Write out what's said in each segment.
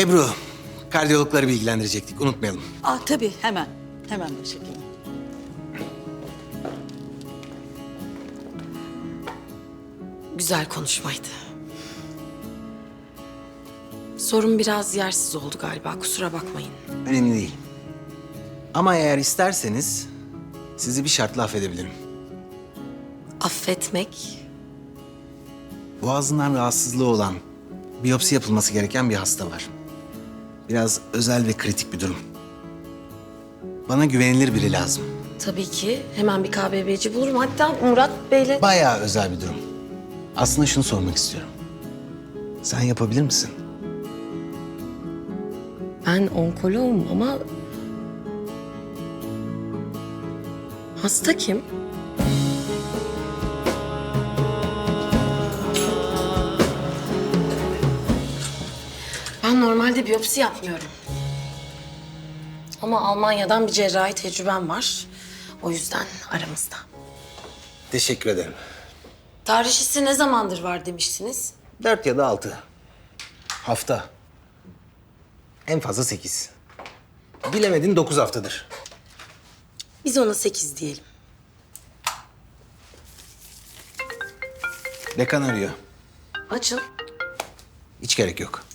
Ebru, kardiyologları bilgilendirecektik. Unutmayalım. Ah tabii hemen. Hemen başlayalım. Güzel konuşmaydı. Sorun biraz yersiz oldu galiba. Kusura bakmayın. Önemli değil. Ama eğer isterseniz sizi bir şartla affedebilirim. Affetmek Boğazından rahatsızlığı olan, biyopsi yapılması gereken bir hasta var. Biraz özel ve kritik bir durum. Bana güvenilir biri lazım. tabii ki hemen bir KBB'ci bulurum. Hatta Murat Bey'le... Bayağı özel bir durum. Aslında şunu sormak istiyorum. Sen yapabilir misin? Ben onkoloğum ama... Hasta kim? Normalde biyopsi yapmıyorum. Ama Almanya'dan bir cerrahi tecrübem var. O yüzden aramızda. Teşekkür ederim. Tarihçisi ne zamandır var demiştiniz? Dört ya da altı. Hafta. En fazla sekiz. Bilemedin dokuz haftadır. Biz ona sekiz diyelim. Dekan arıyor. Açın. Hiç gerek yok.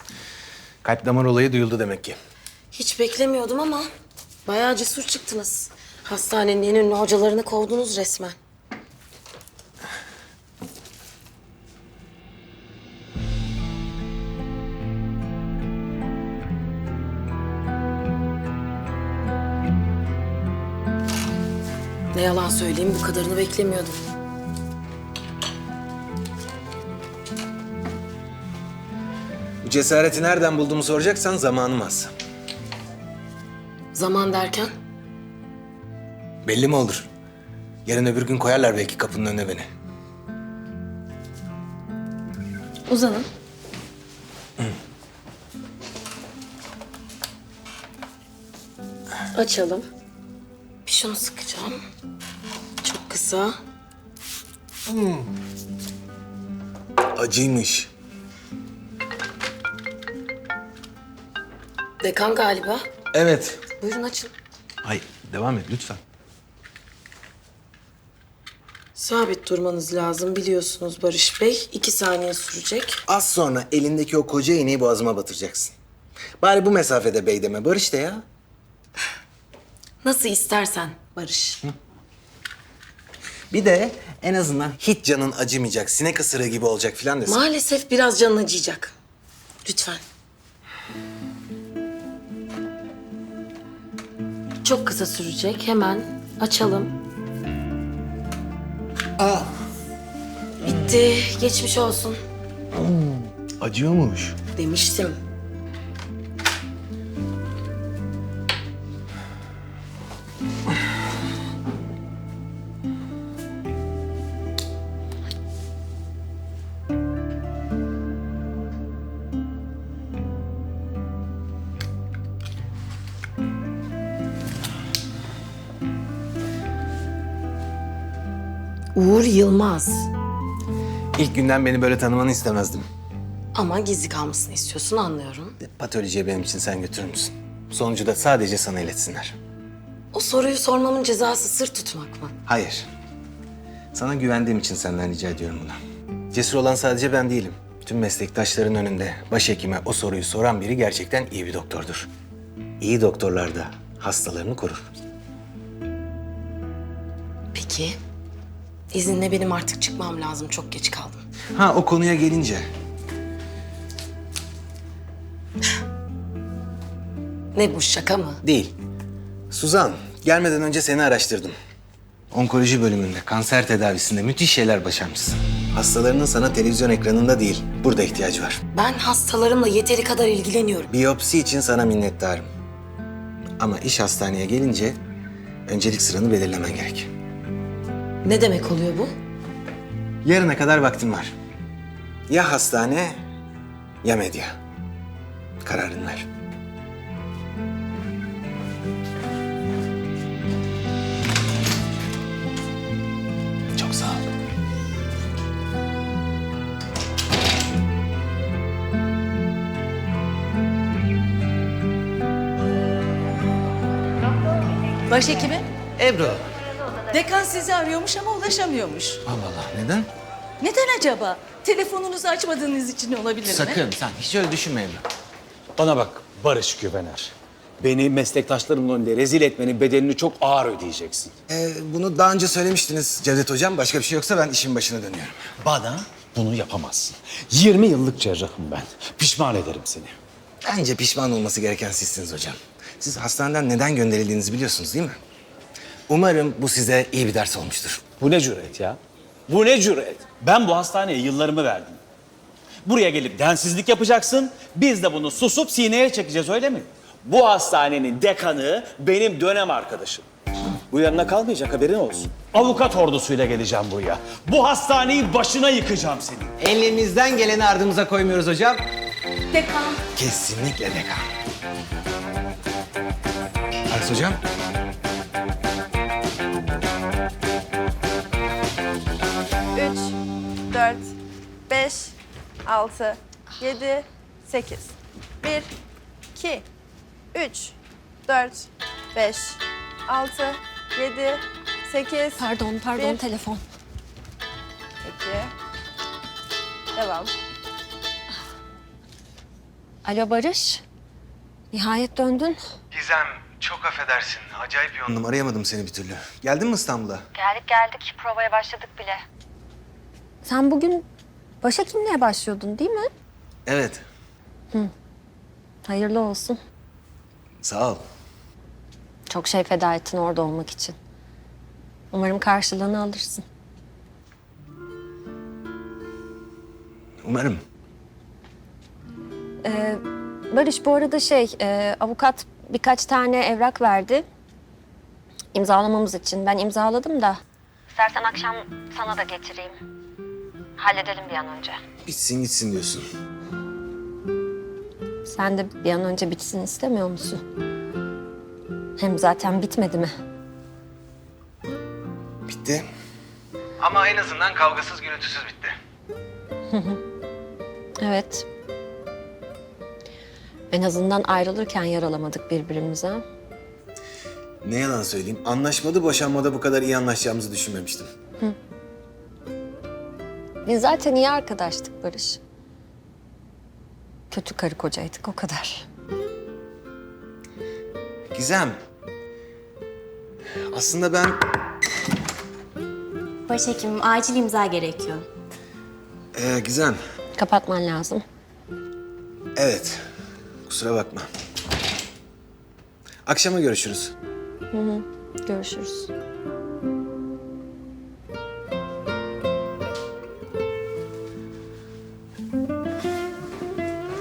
Kalp damar olayı duyuldu demek ki. Hiç beklemiyordum ama bayağı cesur çıktınız. Hastanenin en ünlü hocalarını kovdunuz resmen. Ne yalan söyleyeyim bu kadarını beklemiyordum. Bu cesareti nereden bulduğumu soracaksan zamanım az. Zaman derken Belli mi olur? Yarın öbür gün koyarlar belki kapının önüne beni. uzanın. Açalım. Bir şunu sıkacağım. Çok kısa. Acıymış. Dekan galiba. Evet. Buyurun açın. Ay devam et lütfen. Sabit durmanız lazım biliyorsunuz Barış Bey. İki saniye sürecek. Az sonra elindeki o koca iğneyi boğazıma batıracaksın. Bari bu mesafede bey deme. Barış de ya. Nasıl istersen Barış. Bir de en azından hiç canın acımayacak, sinek ısırığı gibi olacak filan desin. Maalesef biraz canın acıyacak. Lütfen. Çok kısa sürecek. Hemen açalım. Bitti. Geçmiş olsun. Acıyormuş. Demiştim. Uğur Yılmaz. İlk günden beni böyle tanımanı istemezdim. Ama gizli kalmasını istiyorsun anlıyorum. Patolojiye benim için sen götürür müsün? Sonucu da sadece sana iletsinler. O soruyu sormamın cezası sır tutmak mı? Hayır. Sana güvendiğim için senden rica ediyorum bunu. Cesur olan sadece ben değilim. Tüm meslektaşların önünde başhekime o soruyu soran biri gerçekten iyi bir doktordur. İyi doktorlar da hastalarını korur. Peki. İzinle benim artık çıkmam lazım. Çok geç kaldım. Ha o konuya gelince Ne bu şaka mı? değil. Suzan, gelmeden önce seni araştırdım. Onkoloji bölümünde, kanser tedavisinde müthiş şeyler başarmışsın. Hastalarının sana televizyon ekranında değil, burada ihtiyacı var. Ben hastalarımla yeteri kadar ilgileniyorum. Biyopsi için sana minnettarım. Ama iş hastaneye gelince öncelik sıranı belirlemen gerek. Ne demek oluyor bu? Yarına kadar vaktin var. Ya hastane ya medya. Kararın ver. Çok sağ ol. Başhekimi? Ebru dekan sizi arıyormuş ama ulaşamıyormuş. Allah Allah neden? Neden acaba? Telefonunuzu açmadığınız için olabilir mi? Sakın sen hiç öyle düşünme Ebru. Bana bak Barış Güvener. Beni meslektaşlarımın önünde rezil etmenin bedelini çok ağır ödeyeceksin. Ee, bunu daha önce söylemiştiniz Cevdet Hocam. Başka bir şey yoksa ben işin başına dönüyorum. Bana bunu yapamazsın. 20 yıllık cerrahım ben. Pişman ederim seni. Bence pişman olması gereken sizsiniz hocam. Siz hastaneden neden gönderildiğinizi biliyorsunuz değil mi? Umarım bu size iyi bir ders olmuştur. Bu ne cüret ya? Bu ne cüret? Ben bu hastaneye yıllarımı verdim. Buraya gelip densizlik yapacaksın. Biz de bunu susup sineye çekeceğiz öyle mi? Bu hastanenin dekanı benim dönem arkadaşım. Bu yanına kalmayacak haberin olsun. Avukat ordusuyla geleceğim buraya. Bu hastaneyi başına yıkacağım senin. Elimizden geleni ardımıza koymuyoruz hocam. Dekan. Kesinlikle dekan. Ars hocam. Üç, dört, beş, altı, yedi, sekiz. Bir, iki, üç, dört, beş, altı, yedi, sekiz. Pardon, pardon Bir. telefon. Peki. Devam. Alo Barış. Nihayet döndün. Gizem çok affedersin. Acayip yoğundum. Arayamadım seni bir türlü. Geldin mi İstanbul'a? Geldik geldik. Provaya başladık bile. Sen bugün başhekimliğe başlıyordun değil mi? Evet. Hayırlı olsun. Sağ ol. Çok şey feda ettin orada olmak için. Umarım karşılığını alırsın. Umarım. Barış bu arada şey, e, avukat birkaç tane evrak verdi. İmzalamamız için. Ben imzaladım da. İstersen akşam sana da getireyim. Halledelim bir an önce. Bitsin gitsin diyorsun. Sen de bir an önce bitsin istemiyor musun? Hem zaten bitmedi mi? Bitti. Ama en azından kavgasız gürültüsüz bitti. Evet. En azından ayrılırken yaralamadık birbirimize. Ne yalan söyleyeyim. Anlaşmada boşanmada bu kadar iyi anlaşacağımızı düşünmemiştim. Biz zaten iyi arkadaştık Barış. Kötü karı kocaydık o kadar. Gizem. Aslında ben... Başhekimim acil imza gerekiyor. Ee, Gizem. Kapatman lazım. Evet. Kusura bakma. Akşama görüşürüz. Görüşürüz.